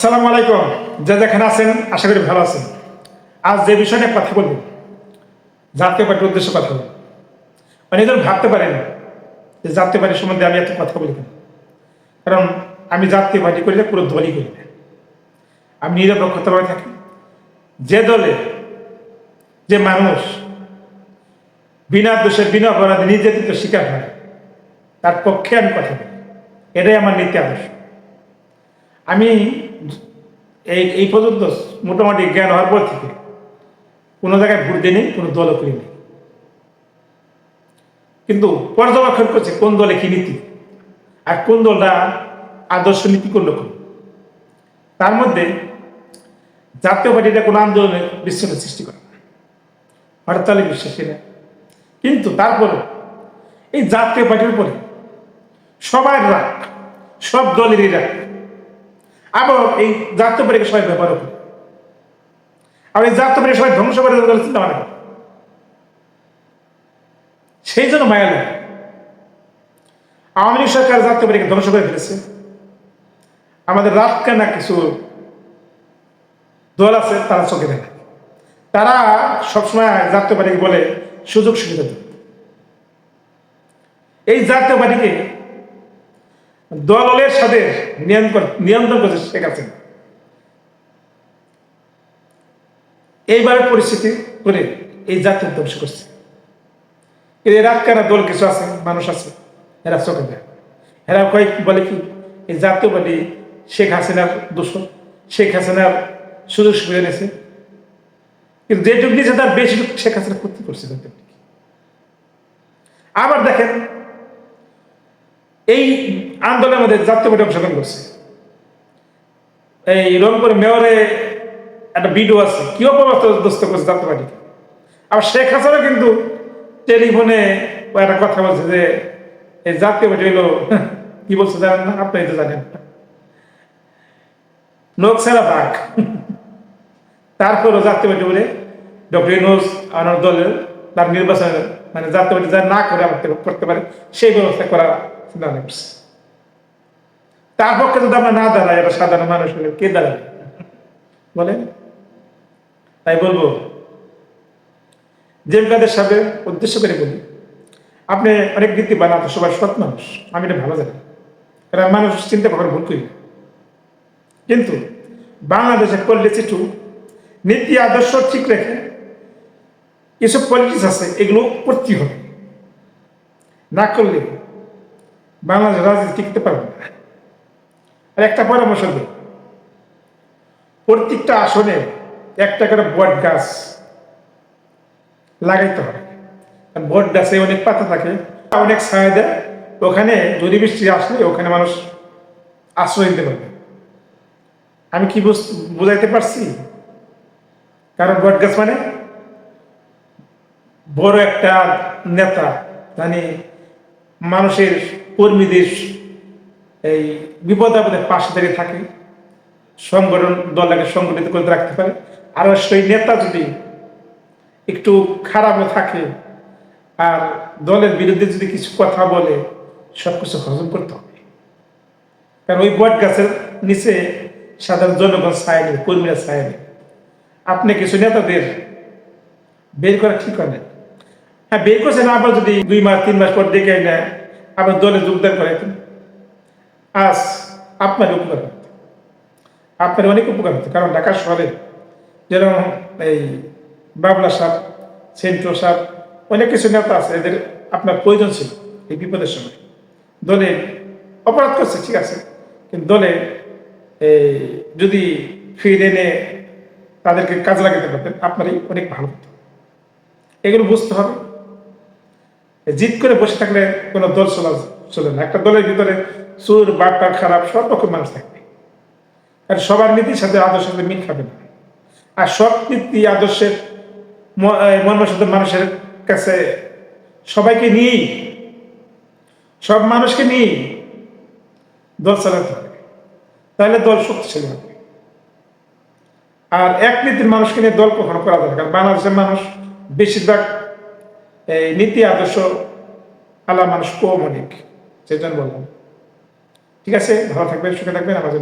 আসসালামু আলাইকুম। যে যেখানে আছেন, আশা করি ভালো আছেন। আজ যে বিষয় নিয়ে কথা বলব, জাতীয় পার্টির উদ্দেশ্যে কথা বলব। অনেকজন ভাবতে পারেন যে জাতীয় পার্টির সম্বন্ধে আমি এত কথা বলি কারণ আমি জাতীয় পার্টি করি পুরো দলই করি না। আমি নিরপেক্ষতাভাবে থাকি। যে দলে যে মানুষ বিনা দোষে, বিনা অপরাধে নির্যাতিত শিকার হয়, তার পক্ষে আমি কথা বলি। এটাই আমার নীতি আদর্শ। আমি এই এই পর্যন্ত মোটামুটি জ্ঞান হওয়ার পর থেকে কোনো জায়গায় ভোট দিই কোনো দলও করিনি কিন্তু পর্যবেক্ষণ করছে কোন দলে কি নীতি আর কোন দলটা আদর্শ নীতি করল কোন তার মধ্যে জাতীয় পার্টিটা কোনো আন্দোলনের বিশ্বটা সৃষ্টি করে না। হরতালে বিশ্বাসী না। কিন্তু তারপরে এই জাতীয় পার্টির উপরে সবার রাগ, সব দলেরই রাগ। আবার এই জাতীয় পার্টিকে সবাই ব্যবহার করে আর এই জাতীয় পার্টি সবাই ধ্বংস করে চিন্তা করে। সেই জন্য মায়া আওয়ামী লীগ সরকার জাতীয় পার্টিকে ধ্বংস করে ফেলেছে। আমাদের রাত কেনা কিছু দল আছে, তারা চোখে দেখে। তারা সবসময় জাতীয় পার্টিকে বলে, সুযোগ সুবিধা দেবে। এই জাতীয় পার্টিকে দলের সাথে নিয়ন্ত্রণ করছে শেখ হাসিনা। এইবারের পরিস্থিতি করে এই জাতীয় ধ্বংস করছে। রাতকানা দল কিছু আছে, মানুষ আছে, এরা চোখে দেয়। এরা কয়েক বলে কি? এই জাতীয় পার্টি শেখ হাসিনার দোষ। শেখ হাসিনার সুযোগ সুবিধা নিয়েছে। কিন্তু যেটুকু নিয়েছে তার বেশি শেখ হাসিনা ক্ষতি করছে আবার দেখেন, এই আন্দোলনের মধ্যে জাতীয় পার্টি অংশগ্রহণ করছে। এই রংপুর মেয়রে একটা ভিডিও আছে, কি অপবাস্ত করছে জাতীয় পার্টিকে? আবার শেখ হাসিনা কিন্তু টেলিফোনে একটা কথা বলছে যে, এই জাতীয় পার্টি হলো কি বলছে জানেন না? আপনি তো জানেন নোক সেরা বাঘ। তারপরও জাতীয় পার্টি বলে ডক্টর ইনোজ আমার দলের তার নির্বাচনের মানে জাতীয় পার্টি যা না করে আমাকে করতে পারে, সেই ব্যবস্থা করা চিন্তা করছে। তার পক্ষে যদি আমরা না দাঁড়াই এটা সাধারণ মানুষ হলে কে দাঁড়াবে? বলেন। তাই বলব, জেম কাদের সাথে উদ্দেশ্য করে বলি, আপনি অনেক নীতিবান আপনি সবাই সৎ মানুষ, আমি এটা ভালো জানি। কারণ মানুষ চিন্তা করার ভুল করি কিন্তু বাংলাদেশে পলিসি চিঠু, নীতি, আদর্শ ঠিক রেখে এসব পলিটিক্স আছে, এগুলো করতে হবে। না করলে বাংলাদেশ রাজনীতি টিকতে পারবে না। আর একটা পরামর্শ দিই। প্রত্যেকটা আসনে একটা করে বট গাছ লাগাইতে হবে। বট গাছে অনেক পাতা থাকে, অনেক ছায়া দেয়, ওখানে যদি বৃষ্টি আসলে ওখানে মানুষ আশ্রয় নিতে পারবে। আমি কি বুঝ- বুঝাইতে পারছি? কারণ বট গাছ মানে বড় একটা নেতা মানে মানুষের কর্মীদের এই বিপদ আপদে পাশে দাঁড়িয়ে থাকে, সংগঠন, দলটাকে সংগঠিত করে রাখতে পারে। আর সেই নেতা যদি একটু খারাপও থাকে, আর দলের বিরুদ্ধে যদি কিছু কথা বলে সব কিছু হজম করতে হবে। কারণ ওই বট গাছের নিচে সাধারণ জনগণ ছায় নেই, কর্মীরা ছায় নেই। আপনি কিছু নেতাদের বের করা ঠিক হয় না। হ্যাঁ বের করছেন, আবার যদি দুই মাস, তিন মাস পর ডেকে নেয় আবার দলে যোগদান করে আজ আপনার উপকার হতো আপনার অনেক উপকার হতো, কারণ ঢাকা শহরে যেরকম এই বাবলা সাপ, সেন্ট্রো সাপ, অনেক কিছু নেতা আছে, এদের আপনার প্রয়োজন ছিল এই বিপদের সময়। দলে অপরাধ করছে, ঠিক আছে, কিন্তু দলে এই যদি ফিরে এনে তাদেরকে কাজে লাগাতে পারতেন, আপনারই অনেক ভালো হতো। এগুলো বুঝতে হবে। জিত করে বসে থাকলে কোনো দল চলা চলে না। একটা দলের ভিতরে সুর বাট্টা খারাপ, সব রকম মানুষ থাকবে। আর সবার নীতির সাথে আদর্শের সাথে মিল খাবে না। আর সব নীতি, আদর্শের মর্মসাধ্য মানুষের কাছে সবাইকে নিয়েই, সব মানুষকে নিয়েই দল চালাতে হবে। তাহলে দল শক্তিশালী হবে। আর এক নীতির মানুষকে নিয়ে দল কখনো করা কারণ বাংলাদেশের মানুষ বেশিরভাগ, এই নীতি, আদর্শ আলা মানুষ কম অনেক। সেজন্য বললাম। ঠিক আছে ভালো থাকবেন সুখে থাকবেন আমাদের।